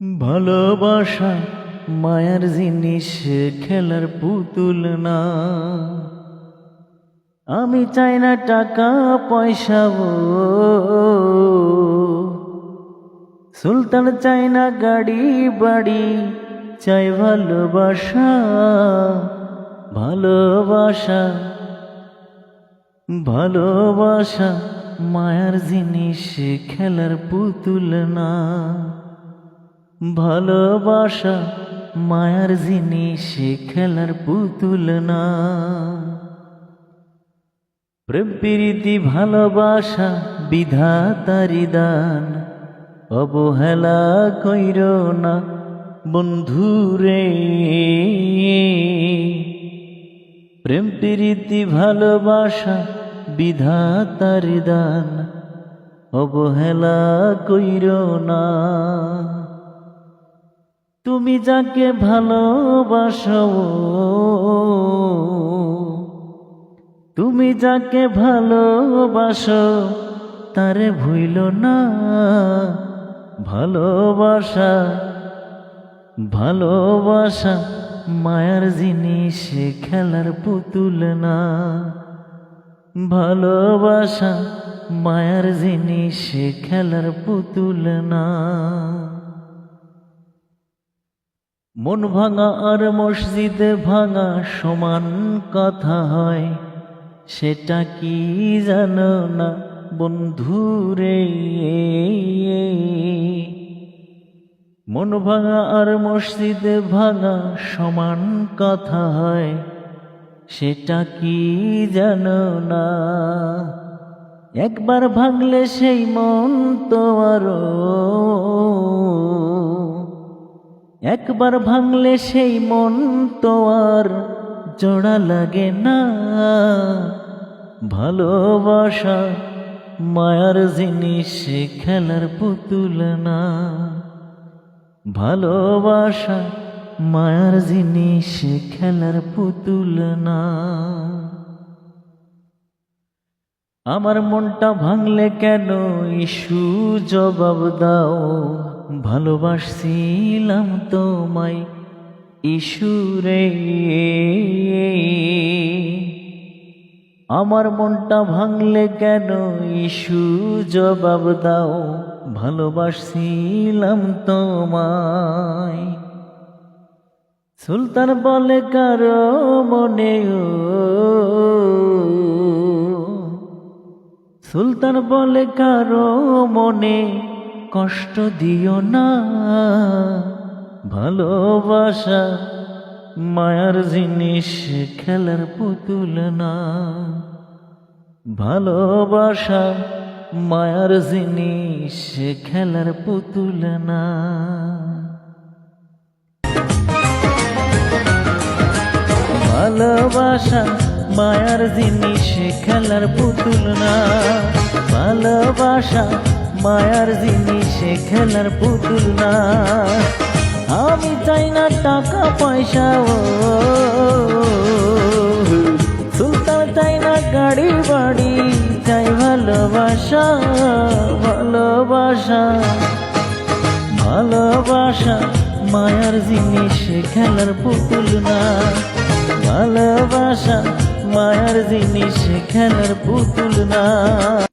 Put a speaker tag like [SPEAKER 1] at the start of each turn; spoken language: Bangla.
[SPEAKER 1] ভালোবাসা, মায়ার জিনিস, খেলার পুতুল না। আমি চাই না টাকা, পয়সা সুলতান চাই না গাড়ি, বাড়ি, চাই ভালোবাসা ভালোবাসা ভালোবাসা, মায়ার জিনিস, খেলার পুতুল না। ভালোবাসা, মায়ার জিনিস খেলার পুতুল না। প্রেম, প্রীতি, ভালোবাসা বিধাতারি দান অবহেলা কইর না বন্ধুরে। প্রেম, প্রীতি, ভালোবাসা বিধাতার দান অবহেলা কইর না। তুমি যাকে ভালোবাসো, তুমি যাকে ভালোবাসো, তারে ভুইল না। ভালোবাসা ভালোবাসা মায়ার জিনিস খেলার পুতুল না। ভালোবাসা মায়ার জিনিস খেলার পুতুল না। মন ভাঙা আর মসজিদ ভাঙা সমান কথা হয়। সেটা কি জানো না বন্ধুরে? মন ভাঙা আর মসজিদ ভাঙা সমান কথা হয়। সেটা কি জানো না? একবার ভাঙলে সেই মন তো আরও একবার ভাঙলে সেই মন তো আর জোড়া লাগে না। ভালোবাসা মায়ার জিনিস খেলার পুতুল না। ভালোবাসা মায়ার জিনিস খেলার পুতুল না। আমার মনটা ভাঙলে কেন? ইস্যু জবাব দাও। ভালোবাসছিলাম তোমায় ইস্যুরে আমার মনটা ভাঙলে কেন ইস্যু জবাব দাও? ভালোবাসছিলাম তোমায়। সুলতান বলে, কারও মনে ও সুলতান বলে, কারও মনে কষ্ট দিও না। ভালোবাসা মায়ার জিনিস, খেলার পুতুল না। ভালোবাসা মায়ার জিনিস, খেলার পুতুল না। ভালোবাসা মায়ার জিনিস, খেলার পুতুল না। ভালোবাসা মায়ার জিনিস খেলার পুতুল না। আমি চাই না টাকা, পয়সা, ও। সুলতান চাই না গাড়ি, বাড়ি, চাই ভালোবাসা ভালোবাসা ভালোবাসা। মায়ার জিনিস খেলার পুতুল না। ভালোবাসা, মায়ার জিনিস খেলার পুতুল না।